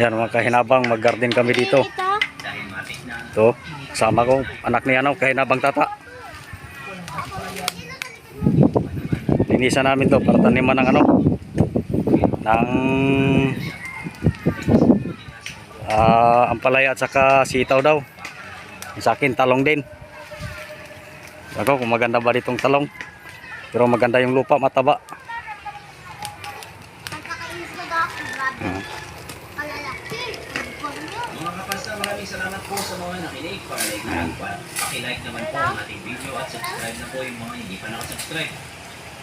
Yan mga kahinabang, mag-garden kami dito. Ito. Kasama ko, anak ni ano, kahinabang tata. Linisan namin to para taniman ng ano, ng ah ampalaya at saka sitaw daw. Yung Sa akin, talong din. Ako, kung maganda ba ditong talong. Pero maganda yung lupa, mataba. Pagkakainis ko Ganyo. Mga kapasta, maraming salamat po sa mga nakinig. Para-like na Paki-like naman po ang ating video at subscribe na po yung mga hindi pa nakasubscribe.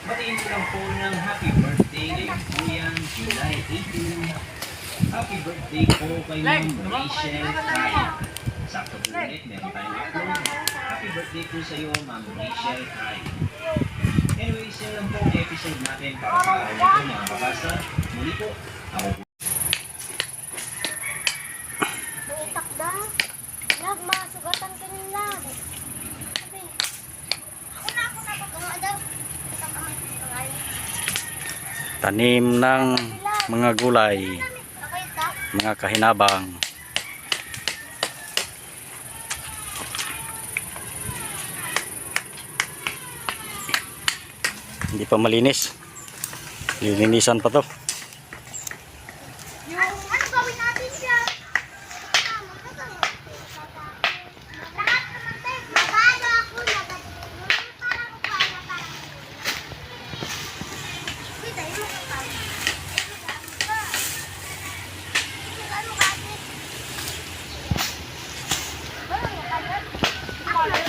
Batiin ko lang po ng happy birthday po yan, July 18. Happy birthday po kay Ma'am Rachel Kaya. Sakto po ulit, meron tayong upload. Happy birthday po sa iyo, Ma'am Rachel Kaya. Anyways, yan lang po ang episode natin para sa araw nito mga kapasta. Muli po, ako po Buitak da. Lag, masugatan ka man. Pangalan. Tanim ng mga gulay, mga kahinabang. Hindi pa malinis. Lilinisan pa to. Ano gawin natin siya? Lahat naman tayo. Magano ako. Nagad. Parang ko pa. Parang. Uy, tayo mo ka pa. Ano ka ate? Ano ka ate? Ako lang.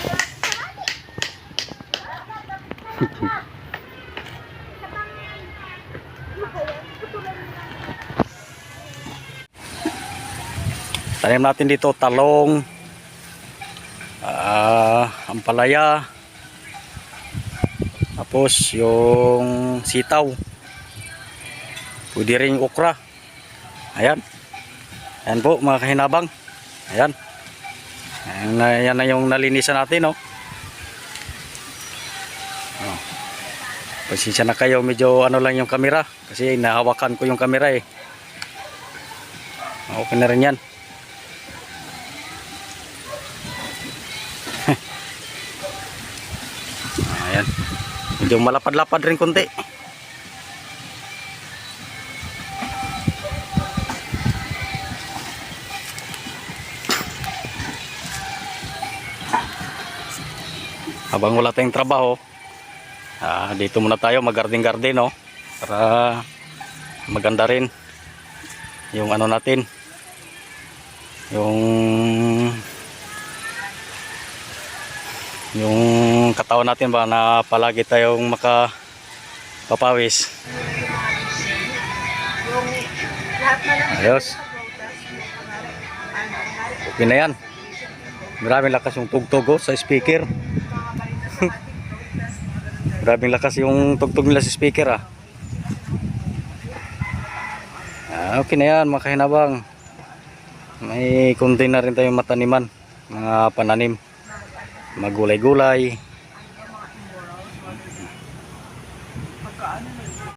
Tanim natin dito talong, ah, ampalaya, tapos yung sitaw, pwede rin okra. Ayan. Ayan po mga kahinabang. Ayan. Ayan na, yan na yung nalinisan natin? Oh. Pasensya na kayo, medyo ano lang yung kamera. Kasi nahawakan ko yung kamera eh. Okay na rin yan. Ayan. Medyo malapad-lapad rin konti. Habang wala tayong trabaho, ah, dito muna tayo mag-garden-garden, no? Para maganda rin yung ano natin, yung yung katawan natin ba na palagi tayong makapapawis. Ayos. Okay na yan. Maraming lakas yung tugtog sa speaker. Grabing lakas yung tugtog nila sa speaker ah. ah. Okay na yan mga kahinabang. May kunti na rin tayong mataniman. Mga pananim. Magulay-gulay. Pagkaano na